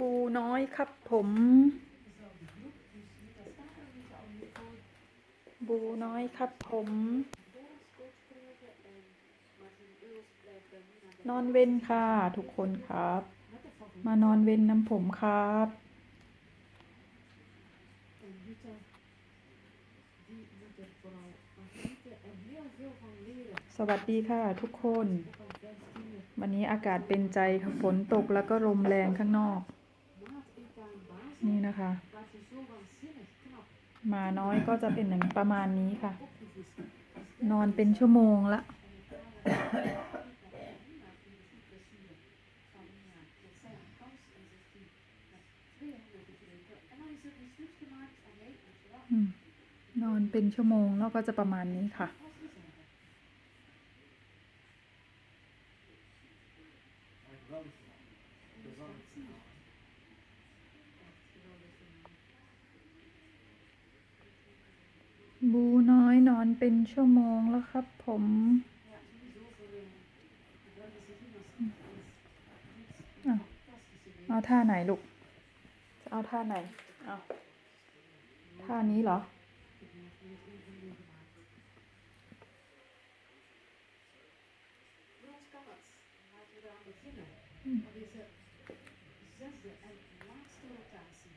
บูน้อยครับผม บูน้อยครับผม นอนเว้นค่ะทุกคนครับ มานอนเว้นน้ำผมครับสวัสดีค่ะทุกคน วันนี้อากาศเป็นใจค่ะฝนตกแล้วก็ลมแรงข้างนอก นี่นะคะ มาน้อยก็จะเป็นอย่างประมาณนี้ค่ะ นอนเป็นชั่วโมงละนอนเป็นชั่วโมงแล้วก็จะประมาณนี้ค่ะ Thank. บูน้อยนอนเป็นชั่วโมงแล้วครับผม เอาท่าไหนลูก จะเอาท่าไหน เอาท่านี้เหรอ zesde en laatste rotatie.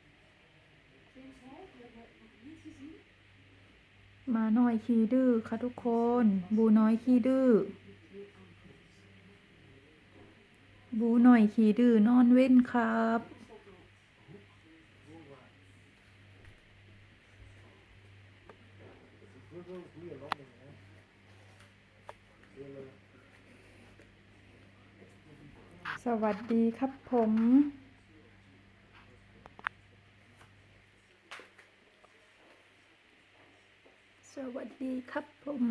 James Hall hebben we nog niet gezien. มาน้อยขี้ดื้อค่ะทุกคน บูน้อยขี้ดื้อ บูน่อยขี้ดื้อนอนเว้นครับสวัสดีครับผม สวัสดีครับผม